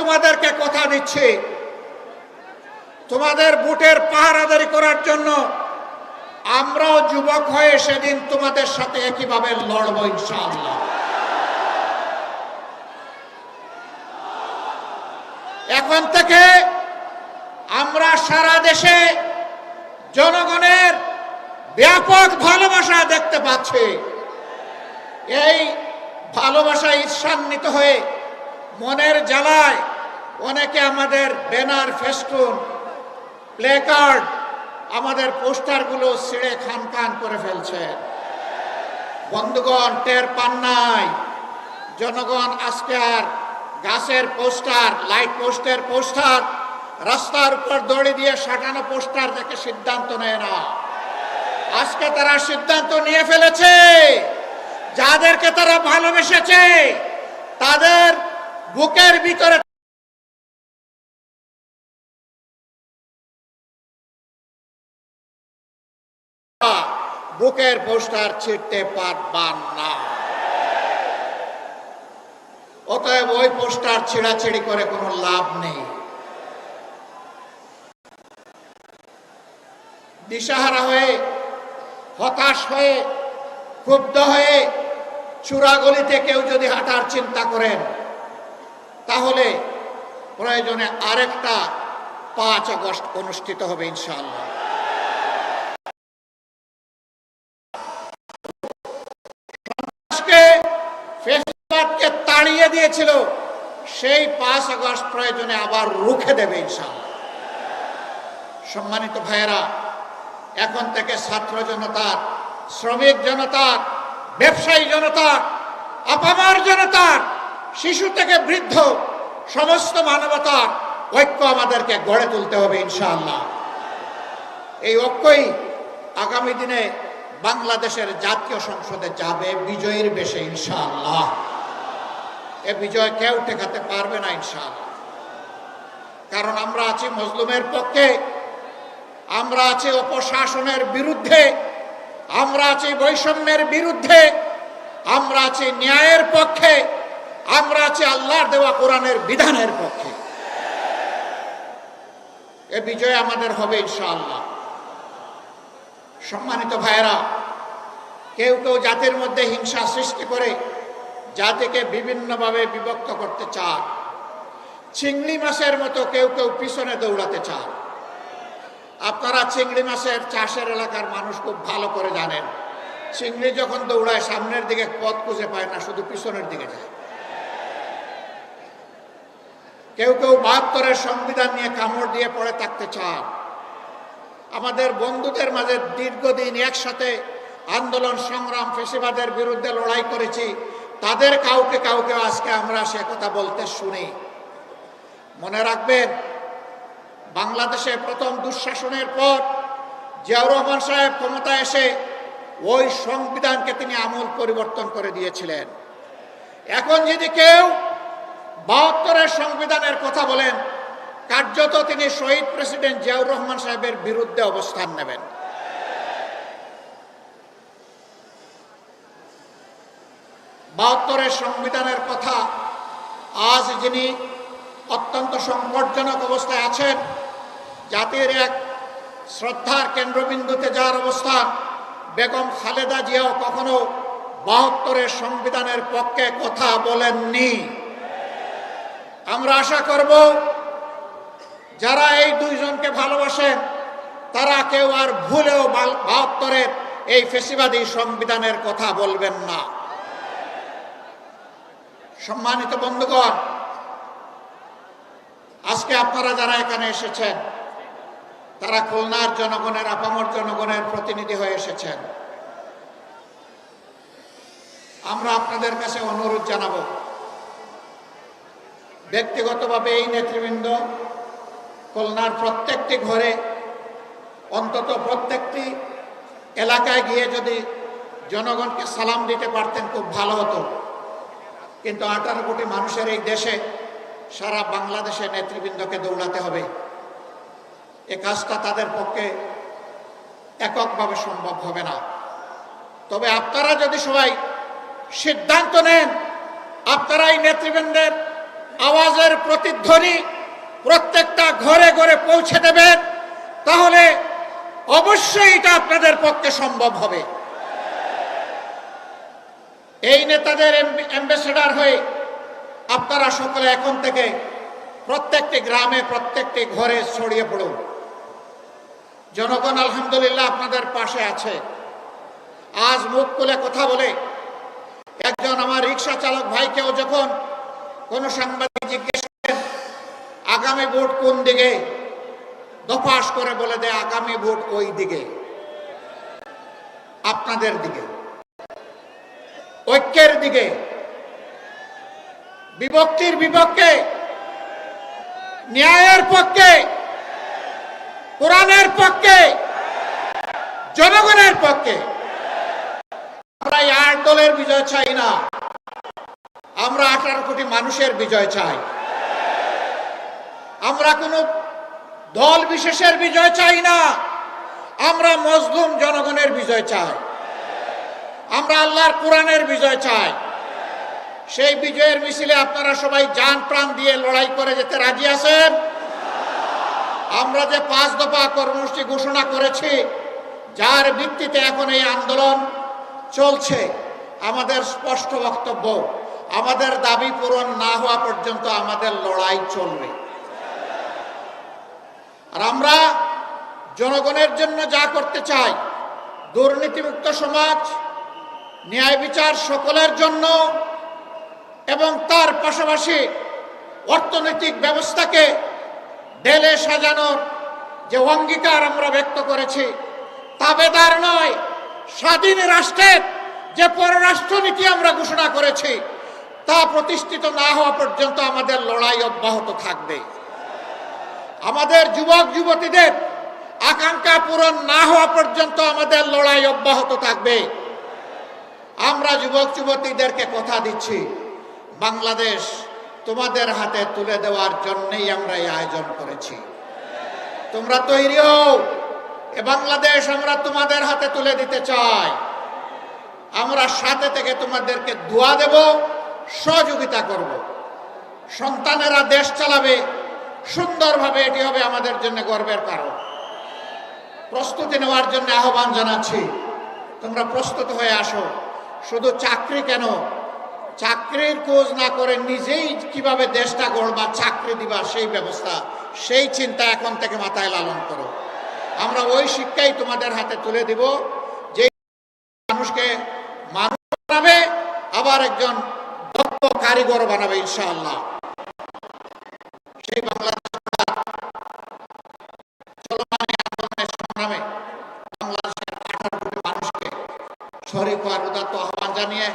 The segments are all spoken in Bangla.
তোমাদেরকে কথা দিচ্ছি। তোমাদের বুটের পাহারাদারি করার জন্য আমরাও যুবক হয়ে সেদিন তোমাদের সাথে একইভাবে লড়ব ইনশাআল্লাহ। এখন থেকে আমরা সারা দেশে জনগণের ব্যাপক ভালোবাসা দেখতে পাচ্ছি। এই ভালোবাসা ঈর্ষান্বিত হয়ে মনের জ্বালায় অনেকে আমাদের ব্যানার, ফেস্টুন প্লে কার্ড আমাদের পোস্টারগুলো ছিঁড়ে খান খান করে ফেলছে। বন্ধুগণ, টের পান নাই। জনগণ, আজকে আর গাছের পোস্টার, লাইট পোস্টের পোস্টার, রাস্তার উপর দড়ি দিয়ে সাজানো পোস্টার দেখে সিদ্ধান্ত নেয় না। আজকে তারা সিদ্ধান্ত নিয়ে ফেলেছে। যাদেরকে তারা ভালোবেসেছে, তাদের বুকের ভিতরে বুকের পোস্টার ছিঁড়তে পারবান না। অতএব ওই পোস্টার ছিঁড়াছিড়ি করে কোনো লাভ নেই। দিশাহারা হয়ে, হতাশ হয়ে, ক্ষুব্ধ হয়ে চূড়াগলিতে কেউ যদি হাঁটার চিন্তা করেন, তাহলে প্রয়োজনে আরেকটা পাঁচ আগস্ট অনুষ্ঠিত হবে ইনশাআল্লাহ। ফ্যাসিবাদকে তাড়িয়ে দিয়েছিল, সেই পাঁচ আগস্ট প্রয়োজনে আবার রুখে দেবে ইনশাআল্লাহ। সম্মানিত ভাইয়েরা, এখন থেকে ছাত্র জনতার শ্রমিক জনতার ব্যবসায়ী জনতার আপামার জনতার শিশু থেকে বৃদ্ধ, সমস্ত মানবতার ঐক্য আমাদেরকে গড়ে তুলতে হবে ইনশাআল্লাহ। এই ঐক্যই আগামী দিনে বাংলাদেশের জাতীয় সংসদে যাবে বিজয়ীর বেশে, ইনশাআল্লাহ। এ বিজয় কেউ টেকাতে পারবে না, ইনশাআল্লাহ। কারণ আমরা আছি মজলুমের পক্ষে, আমরা আছি অপশাসনের বিরুদ্ধে, আমরা আছি বৈষম্যের বিরুদ্ধে, আমরা আছি ন্যায়ের পক্ষে, আমরা আছি আল্লাহর দেওয়া কোরআনের বিধানের পক্ষে। এ বিজয় আমাদের হবে, ইনশাআল্লাহ। সম্মানিত ভাইয়েরা, কেউ কেউ জাতির মধ্যে হিংসা সৃষ্টি করে জাতিকে বিভিন্নভাবে বিভক্ত করতে চান চিংড়ি মাছের মতো কেউ কেউ পিছনে দৌড়াতে চান আপনারা চিংড়ি মাছের চাষের এলাকার মানুষ খুব ভালো করে জানেন। চিংড়ি যখন দৌড়ায়, সামনের দিকে পথ খুঁজে পায় না, শুধু পিছনের দিকে যায়। কেউ কেউ বাহাত্তরের সংবিধান নিয়ে কামড় দিয়ে পড়ে থাকতে চান আমাদের বন্ধুদের মাঝে দীর্ঘদিন একসাথে আন্দোলন, সংগ্রাম, ফেসিবাদের বিরুদ্ধে লড়াই করেছি। তাদের কাউকে কাউকে আজকে আমরা সে কথা বলতে শুনি। মনে রাখবেন, বাংলাদেশে প্রথম দুঃশাসনের পর জিয়াউর রহমান সাহেব ক্ষমতা এসে ওই সংবিধানকে তিনি আমূল পরিবর্তন করে দিয়েছিলেন। এখন যদি কেউ বাহাত্তরের সংবিধানের কথা বলেন কার্যত তিনি শহীদ প্রেসিডেন্ট জিয়াউর রহমান সাহেবের বিরুদ্ধে অবস্থান নেবেন। বাহাত্তরের সংবিধানের কথা আজ যিনি অত্যন্ত সংকটজনক অবস্থায় আছেন, জাতির এক শ্রদ্ধার কেন্দ্রবিন্দুতে যাওয়ার অবস্থান বেগম খালেদা জিয়াও কখনো বাহাত্তরের সংবিধানের পক্ষে কথা বলেননি। আমরা আশা করব যারা এই দুইজনকে ভালোবাসেন, তারা কেউ আর ভুলেও বাহাত্তরের এই ফেসিবাদী সংবিধানের কথা বলবেন না। সম্মানিত বন্ধুগণ, আজকে আপনারা যারা এখানে এসেছেন, তারা খুলনার জনগণের, আপামর জনগণের প্রতিনিধি হয়ে এসেছেন। আমরা আপনাদের কাছে অনুরোধ জানাব, ব্যক্তিগতভাবে এই নেতৃবৃন্দ খুলনার প্রত্যেকটি ঘরে, অন্তত প্রত্যেকটি এলাকায় গিয়ে যদি জনগণকে সালাম দিতে পারতেন, খুব ভালো হতো। কিন্তু আঠারো কোটি মানুষের এই দেশে সারা বাংলাদেশের নেতৃবৃন্দকে দৌড়াতে হবে। এ কাজটা তাদের পক্ষে এককভাবে সম্ভব হবে না। তবে আপনারা যদি সবাই সিদ্ধান্ত নেন, আপনারা এই নেতৃবৃন্দের আওয়াজের প্রতিধ্বনি প্রত্যেকটা ঘরে ঘরে পৌঁছে দেবেন, তাহলে অবশ্যই এটা আপনাদের পক্ষে সম্ভব হবে। এই নেতাদের অ্যাম্বাসেডার হয়ে আপনারা সকলে এখন থেকে প্রত্যেকটি গ্রামে, প্রত্যেকটি ঘরে ছড়িয়ে পড়ুন। জনগণ আলহামদুলিল্লাহ আপনাদের পাশে আছে। আজ মুখ খুলে কথা বলে একজন আমার রিক্সা চালক ভাইকেও যখন কোনো সাংবাদিক জিজ্ঞেস আগামী ভোট কোন দিকে? দফাস করে বলে দেয়, আগামী ভোট ওই দিকে। আপনাদের দিকে। ঐক্যের দিকে। বিভক্তির বিপক্ষে। ন্যায়ের পক্ষে। কোরআনের পক্ষে। জনগণের পক্ষে। আমরা আট দলের বিজয় চাই না। আমরা আঠারো কোটি মানুষের বিজয় চাই। আমরা কোনো দল বিশেষের বিজয় চাই না। আমরা মজলুম জনগণের বিজয় চাই। আমরা আল্লাহর কোরআনের বিজয় চাই। সেই বিজয়ের মিছিলে আপনারা সবাই যান, প্রাণ দিয়ে লড়াই করে যেতে রাজি আছেন? আমরা যে পাঁচ দফা কর্মসূচি ঘোষণা করেছি, যার ভিত্তিতে এখন এই আন্দোলন চলছে, আমাদের স্পষ্ট বক্তব্য, আমাদের দাবি পূরণ না হওয়া পর্যন্ত আমাদের লড়াই চলবে। আর আমরা জনগণের জন্য যা করতে চাই, দুর্নীতিমুক্ত সমাজ, ন্যায় বিচার সকলের জন্য এবং তার পাশাপাশি অর্থনৈতিক ব্যবস্থাকে ঢেলে সাজানোর যে অঙ্গীকার আমরা ব্যক্ত করেছি তাবেদার নয়, স্বাধীন রাষ্ট্রের যে পররাষ্ট্রনীতি আমরা ঘোষণা করেছি, তা প্রতিষ্ঠিত না হওয়া পর্যন্ত আমাদের লড়াই অব্যাহত থাকবে। আমাদের যুবক, যুবতীদের আকাঙ্ক্ষা পূরণ না হওয়া পর্যন্ত আমাদের লড়াই অব্যাহত থাকবে। আমরা যুবক, যুবতীদেরকে কথা দিচ্ছি, বাংলাদেশ তোমাদের হাতে তুলে দেওয়ার জন্যই আমরা এই আয়োজন করেছি। তোমরা তৈরি হও, এ বাংলাদেশ আমরা তোমাদের হাতে তুলে দিতে চাই। আমরা সাথে থেকে তোমাদেরকে দোয়া দেব, সহযোগিতা করব। সন্তানেরা দেশ চালাবে সুন্দরভাবে এটি হবে আমাদের জন্য গর্বের কারণ। প্রস্তুতি নেওয়ার জন্য আহ্বান জানাচ্ছি। তোমরা প্রস্তুত হয়ে আসো। শুধু চাকরি কেন? চাকরির খোঁজ না করে নিজেই কীভাবে দেশটা গড়বা, চাকরি দিবা, সেই ব্যবস্থা, সেই চিন্তা এখন থেকে মাথায় লালন করো। আমরা ওই শিক্ষাই তোমাদের হাতে তুলে দিব। যে মানুষকে মানুষ বানাবে, আবার একজন দক্ষ কারিগর বানাবে, ইনশাআল্লাহ। হওয়ার উদাত্ত আহ্বান জানিয়ে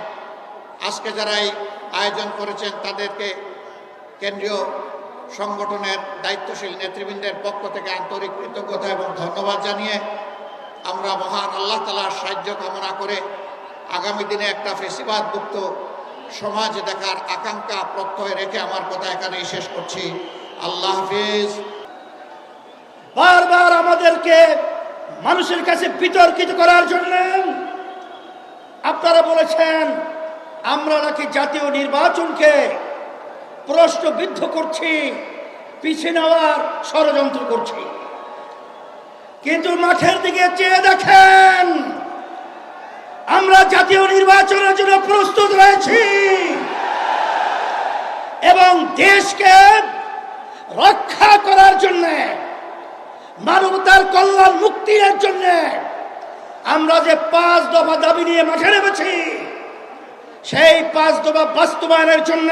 আজকে যারা এই আয়োজন করেছেন তাদেরকে কেন্দ্রীয় সংগঠনের দায়িত্বশীল নেতৃবৃন্দের পক্ষ থেকে আন্তরিক কৃতজ্ঞতা এবং ধন্যবাদ জানিয়ে আমরা মহান আল্লাহ তালার সাহায্য কামনা করে আগামী দিনে একটা ফেসিবাদ মুক্ত সমাজ দেখার আকাঙ্ক্ষা প্রত্যয় রেখে আমার কথা এখানেই শেষ করছি। আল্লাহ হাফিজ। বারবার আমাদেরকে মানুষের কাছে বিতর্কিত করার জন্য বলেছেন আমরা নাকি জাতীয় নির্বাচনকে প্রশ্নবিদ্ধ করছি পিছিয়ে নেওয়ার ষড়যন্ত্র করছি। কিন্তু মাঠের দিকে চেয়ে দেখেন, আমরা জাতীয় নির্বাচনের জন্য প্রস্তুত রয়েছি। এবং দেশকে রক্ষা করার জন্যে, মানবতার কল্যাণ মুক্তির জন্য আমরা যে পাঁচ দফা দাবি নিয়ে মাঠে নেমেছি সেই পাঁচ দফা বাস্তবায়নের জন্য